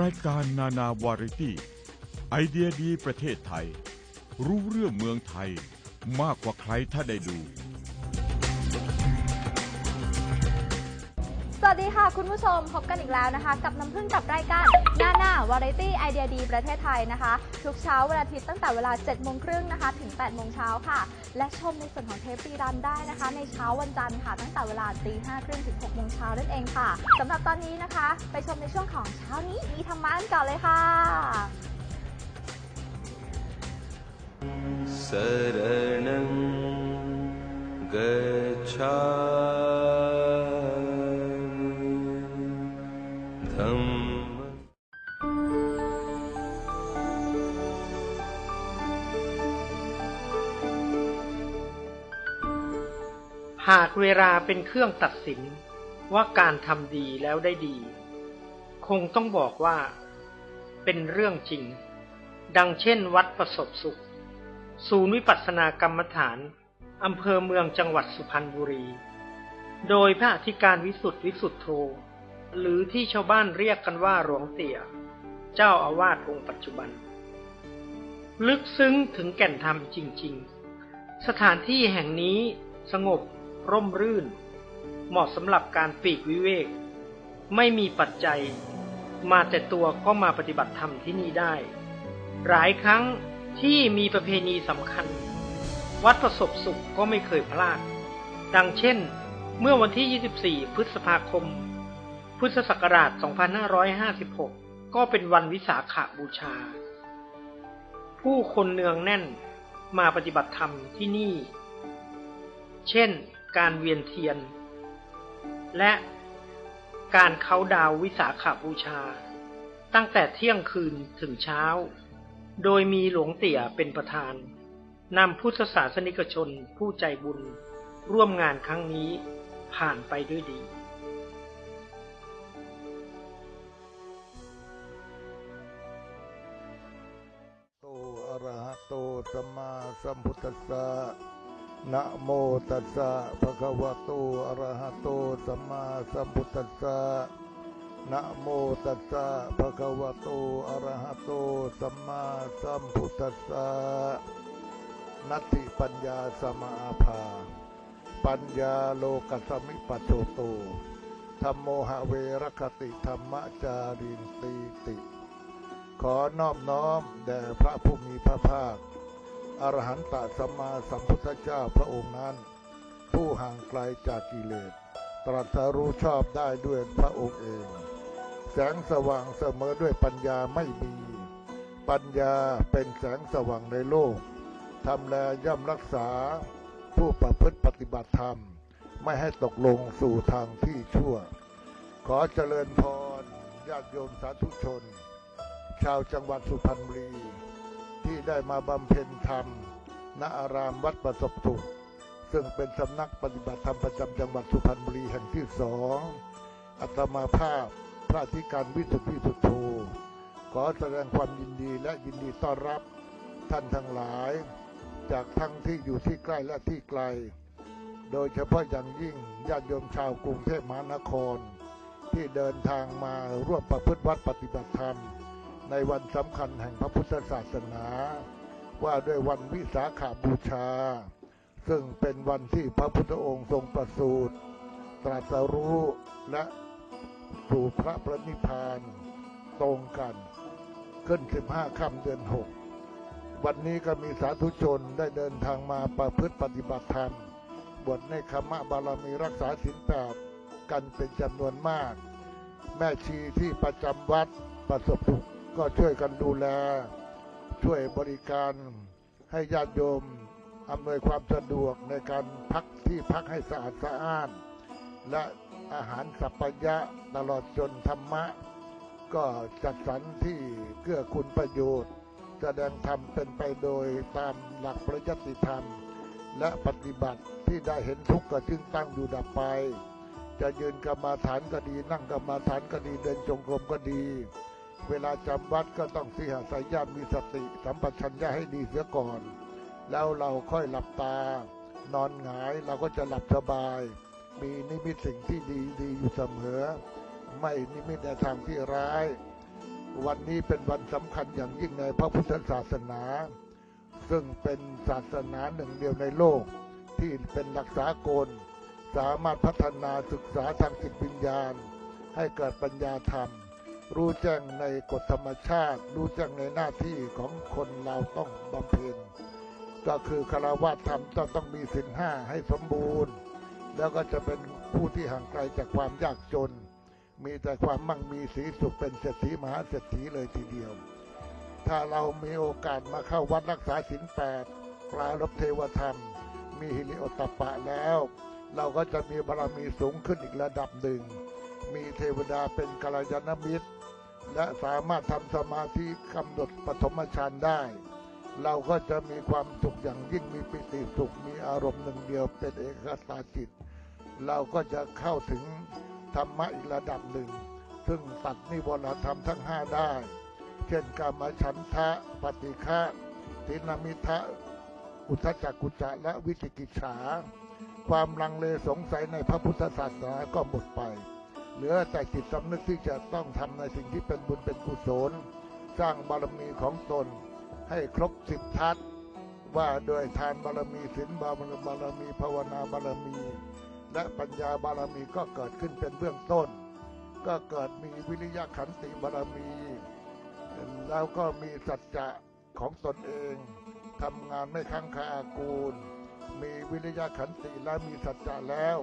รายการนานาวาริตี้ไอเดียดีประเทศไทย รู้เรื่องเมืองไทยมากกว่าใครถ้าได้ดู สวัสดีค่ะ คุณผู้ชมพบกันอีกแล้วนะคะ กับน้ำพึ่งกับรายการหน้าหน้าวาไรตี้ไอเดียดีประเทศไทยนะคะ ทุกเช้าวันอาทิตย์ตั้งแต่เวลา7โมงครึ่งนะคะ ถึง8โมงเช้าค่ะ และชมในส่วนของเทปรีรันได้นะคะ ในเช้าวันจันทร์ค่ะ ตั้งแต่เวลาตีห้าครึ่งถึง6โมงเช้านั่นเองค่ะสำหรับตอนนี้นะคะ ไปชมในช่วงของเช้านี้มีธรรมะกันก่อนเลยค่ะ शरणं गच्छामि หากเวลาเป็นเครื่องตัดสินว่าการทำดีแล้วได้ดี คงต้องบอกว่า เป็นเรื่องจริง ดังเช่นวัดประสบสุข ศูนย์วิปัสสนากรรมฐานอำเภอเมืองจังหวัดสุพรรณบุรี โดยพระอธิการวิสุทธิวิสุทธโธ หรือที่ชาวบ้านเรียกกันว่าหลวงเตี่ย เจ้าอาวาสองค์ปัจจุบัน ลึกซึ้งถึงแก่นธรรมจริง ๆ สถานที่แห่งนี้สงบ ร่มรื่น เหมาะสำหรับการปีกวิเวก ไม่มีปัจจัย มาแต่ตัวก็มาปฏิบัติธรรมที่นี่ได้ หลายครั้งที่มีประเพณีสำคัญ วัดประสบสุขก็ไม่เคยพลาด ดังเช่น เมื่อวันที่ 24 พฤษภาคม พุทธศักราช 2556 ก็เป็นวันวิสาขบูชา ผู้คนเนืองแน่นมาปฏิบัติธรรมที่นี่ เช่น การเวียนเทียน และการเขาดาววิสาขาบูชา ตั้งแต่เที่ยงคืนถึงเช้า โดยมีหลวงเตี่ยเป็นประธานนำพุทธศาสนิกชนผู้ใจบุญร่วมงานครั้งนี้ผ่านไปด้วยดี โตอรหะโตสัมมาสัมพุทธัสสะ นะโมตัสสะภะคะวะโตอะระหะโตสัมมาสัมพุทธัสสะนะโมตัสสะภะคะวะโตอะระหะโตสัมมาสัมพุทธัสสะนัตติปัญญาสมาอาภา ปัญญาโลกัสมิปัจโจโตธรรมโมหะเวรคติธรรมจารินตีติ ขอนอบน้อมแด่พระผู้มีพระภาค อรหันตสัมมาสัมพุทธเจ้าพระองค์นั้น ผู้ห่างไกลจากกิเลส ตรัสรู้ชอบได้ด้วยพระองค์เอง แสงสว่างเสมอด้วยปัญญาไม่มี ปัญญาเป็นแสงสว่างในโลกทำแลย่อมรักษา ผู้ประพฤติปฏิบัติธรรม ไม่ให้ตกลงสู่ทางที่ชั่ว ขอเจริญพรญาติโยมสาธุชน ชาวจังหวัดสุพรรณบุรี ที่ได้มาบำเพ็ญธรรม ณอารามวัดประสบสุข ซึ่งเป็นสำนักปฏิบัติธรรมประจำจังหวัดสุพรรณบุรีแห่งที่สองอัตมาภาพพระธิการวิสุทธิสุทโธขอแสดงความยินดีและยินดีต้อนรับท่านทั้งหลาย จากทั้งที่อยู่ที่ใกล้และที่ไกล โดยเฉพาะอย่างยิ่งญาติโยมชาวกรุงเทพมหานคร ที่เดินทางมาร่วมประพฤติวัดปฏิบัติธรรม ในวันสำคัญแห่งพระพุทธศาสนา ว่าด้วยวันวิสาขาบูชา ซึ่งเป็นวันที่พระพุทธองค์ทรงประสูติตรัสรู้และสู่พระประนิพพานตรงกัน ขึ้น15ค่ำเดือน6วันนี้ก็มีสาธุชนได้เดินทางมาประพฤติปฏิบัติธรรมบวชในคมะบารมีรักษาศีลแปดกันเป็นจำนวนมาก แม่ชีที่ประจำวัดประสบสุข ก็ช่วยกันดูแล ช่วยบริการให้ญาติโยมอำนวยความสะดวกในการพักที่พักให้สะอาดสะอ้าน และอาหารสัพพยะตลอดจนธรรมะ ก็จัดสรรที่เกื้อคุณประโยชน์ แสดงธรรมเป็นไปโดยตามหลักประยัติธรรม และปฏิบัติที่ได้เห็นทุกข์ก็จึงตั้งอยู่ดับไป จะยืนกรรมาฐานก็ดี นั่งกรรมาฐานก็ดีเดินจงกรมก็ดี เวลาจำวัดก็ต้องสิหาสายญาติมีสติสัมปชัญญะให้ดีเสียก่อน แล้วเราค่อยหลับตา นอนหงายเราก็จะหลับสบาย มีนิมิตสิ่งที่ดีดีอยู่เสมอ ไม่นิมิตในทางที่ร้าย วันนี้เป็นวันสำคัญอย่างยิ่งในพระพุทธศาสนา ซึ่งเป็นศาสนาหนึ่งเดียวในโลก ที่เป็นหลักษากล สามารถพัฒนาศึกษาทางจิตวิญญาณ ให้เกิดปัญญาธรรม รู้แจ้งในกฎธรรมชาติ รู้แจ้งในหน้าที่ของคนเราต้องบำเพ็ญก็คือคารวะธรรมจะต้องมีสินห้าให้สมบูรณ์ แล้วก็จะเป็นผู้ที่ห่างไกลจากความยากจน มีแต่ความมั่งมีสีสุขเป็นเศรษฐีมหาเศรษฐีเลยทีเดียว ถ้าเรามีโอกาสมาเข้าวัดรักษาศีลแปดปราลบเทวธรรม มีฮิริโอตตปปะแล้ว เราก็จะมีบารมีสูงขึ้นอีกระดับหนึ่ง มีเทวดาเป็นกัลยาณมิตร และสามารถทำสมาธิกำหนดปฐมฌานได้ เราก็จะมีความสุขอย่างยิ่งมีปิติสุขมีอารมณ์หนึ่งเดียวเป็นเอกตาจิต เราก็จะเข้าถึงธรรมะอีกระดับหนึ่ง ซึ่งตัดนิวรธรรมทั้งห้าได้ เช่นกามฉันทะปฏิฆะทินามิทะอุทจักกุจจะและวิจิกิจฉาความลังเลสงสัยในพระพุทธศาสนาก็หมดไป เหลือแต่จิตสำนึกที่จะต้องทำในสิ่งที่เป็นบุญเป็นกุศล สร้างบารมีของตน ให้ครบสิบทัศน์ว่าโดยทานบารมีศีลบารมีบารมีภาวนาบารมี และปัญญาบารมีก็เกิดขึ้นเป็นเบื้องต้น ก็เกิดมีวิริยะขันติบารมี แล้วก็มีสัจจะของตนเองทำงานไม่ค้างคาอากูล มีวิริยะขันติและมีสัจจะแล้ว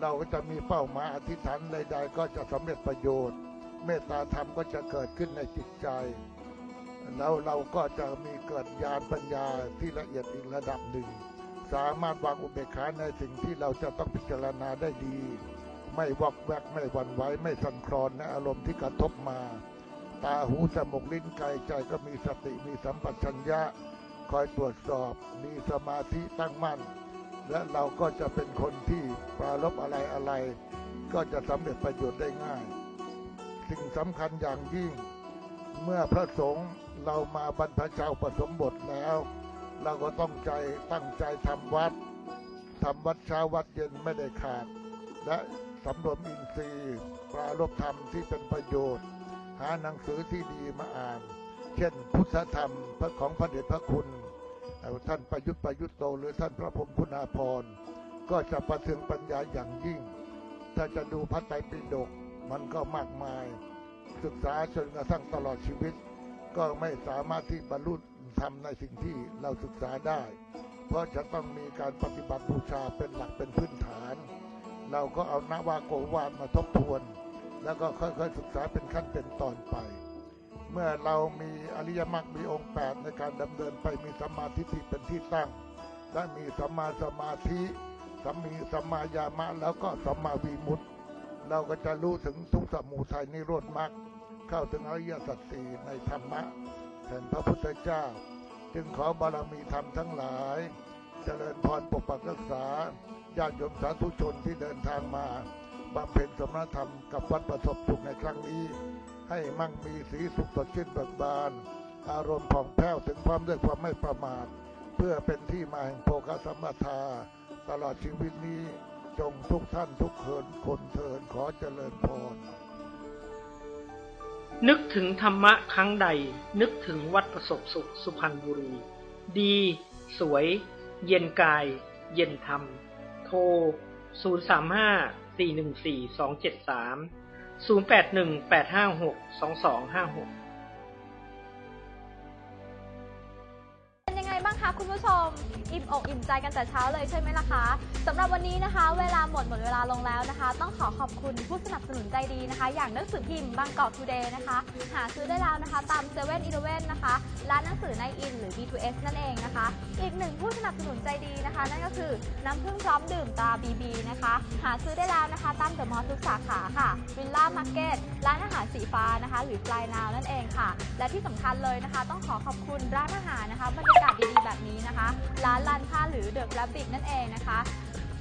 เราก็จะมีเป้าหมายอธิษฐานใด ๆ ก็จะสำเร็จประโยชน์ เมตตาธรรมก็จะเกิดขึ้นในจิตใจ แล้วเราก็จะมีเกิดญาณปัญญาที่ละเอียดอีกระดับหนึ่ง สามารถวางอุเบกขาในสิ่งที่เราจะต้องพิจารณาได้ดี ไม่วอกแวกไม่หวั่นไหวไม่สั่นคลอนในอารมณ์ที่กระทบมา ตาหูจมูกลิ้นกายใจก็มีสติมีสัมปชัญญะ คอยตรวจสอบมีสมาธิตั้งมั่น และเราก็จะเป็นคนที่ปรารบอะไรอะไร ก็จะสำเร็จประโยชน์ได้ง่าย สิ่งสำคัญอย่างยิ่ง เมื่อพระสงฆ์เรามาบรรพชาอุปสมบทแล้ว เราก็ต้องใจตั้งใจทำวัดทำวัดเช้าวัดเย็นไม่ได้ขาด และสำรวมอินทรีย์ปรารบธรรมที่เป็นประโยชน์ หาหนังสือที่ดีมาอ่าน เช่นพุทธธรรมพระของพระเดชพระคุณ ท่านประยุทธ์ประยุทธ์โต หรือท่านพระพรมคุณาภรณ์ก็จะประเทืองปัญญาอย่างยิ่ง ถ้าจะดูพระไตรปิฎกมันก็มากมาย ศึกษาจนกระทั่งตลอดชีวิต ก็ไม่สามารถที่บรรลุทำในสิ่งที่เราศึกษาได้ เพราะจะต้องมีการปฏิบัติบูชาเป็นหลักเป็นพื้นฐาน เราก็เอานาวาโกวาดมาทบทวน แล้วก็ค่อยๆศึกษาเป็นขั้นเป็นตอนไป เมื่อเรามีอริยมรรคมีองค์แปดในการดำเนินไปมีสมาทิฏฐิเป็นที่ตั้ง และมีสมาสมาธิสัมมีสมายามะแล้วก็สมาวีมุตติเราก็จะรู้ถึงทุกสมุทัยนิโรธมรรคเข้าถึงอริยสัจสี่ในธรรมะแห่งพระพุทธเจ้า จึงขอบารมีธรรมทั้งหลาย เจริญพรปกปักรักษาญาติโยมสาธุชนที่เดินทางมาบำเพ็ญสมณธรรมกับวัดประสบสุขในครั้งนี้ ให้มั่งมีสีสุขสดชื่นเบิกบาน อารมณ์ผ่องแผ้วถึงความด้วยความไม่ประมาท เพื่อเป็นที่มาแห่งโภคสัมปทา ตลอดชีวิตนี้จงทุกท่านทุกเขินคนเทินขอเจริญพร นึกถึงธรรมะครั้งใด นึกถึงวัดประสบสุขสุพรรณบุรี ดี สวย เย็นกาย เย็นธรรม โทร 035 414 273 081 856 2256เป็นยังไงบ้างคะคุณผู้ชม อิ่มอกอิ่มใจกันแต่เช้าเลยใช่ไหมล่ะคะสำหรับวันนี้นะคะ เวลาหมดหมดเวลาลงแล้วนะคะ ต้องขอขอบคุณผู้สนับสนุนใจดีนะคะ อย่างหนังสือพิมพ์บางกอกทูเดย์นะคะ หาซื้อได้แล้วนะคะ ตามเซเว่นอีเลเว่นนะคะ ร้านหนังสือในอินหรือ B2S นั่นเองนะคะ อีกหนึ่งผู้สนับสนุนใจดีนะคะ นั่นก็คือน้ำผึ้งพร้อมดื่มตา BB นะคะ หาซื้อได้แล้วนะคะตามเดอะมอลล์ทุกสาขาค่ะวิลล่ามาร์เก็ตร้านอาหารสีฟ้านะคะ หรือฟลายนาวนั่นเองค่ะ และที่สำคัญเลยนะคะ ต้องขอขอบคุณร้านอาหารนะคะบรรยากาศดีๆแบบนี้นะคะ ร้านลานผ้าหรือเดอะ r ร b บิกนั่นเองนะคะ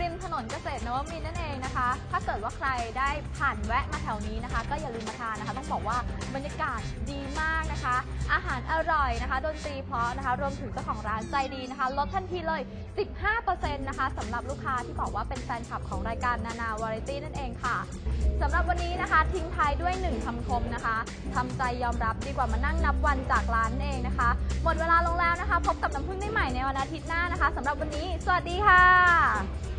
ริมถนนเกษตรนวมินทร์นั่นเองนะคะ ถ้าเกิดว่าใครได้ผ่านแวะมาแถวนี้นะคะ ก็อย่าลืมมาทานนะคะ ต้องบอกว่าบรรยากาศดีมากนะคะ อาหารอร่อยนะคะดนตรีเพราะนะคะ รวมถึงเจ้าของร้านใจดีนะคะ ลดทันทีเลย 15%นะคะสำหรับลูกค้าที่บอกว่าเป็นแฟนคลับของรายการนานาวาไรตี้นั่นเองค่ะสำหรับวันนี้นะคะ ทิ้งท้ายด้วยหนึ่งคำคมนะคะทำใจยอมรับดีกว่ามานั่งนับวันจากร้านเองนะคะ หมดเวลาลงแล้วนะคะ พบกับน้ำพึ่งได้ใหม่ในวันอาทิตย์หน้านะคะสำหรับวันนี้ สวัสดีค่ะ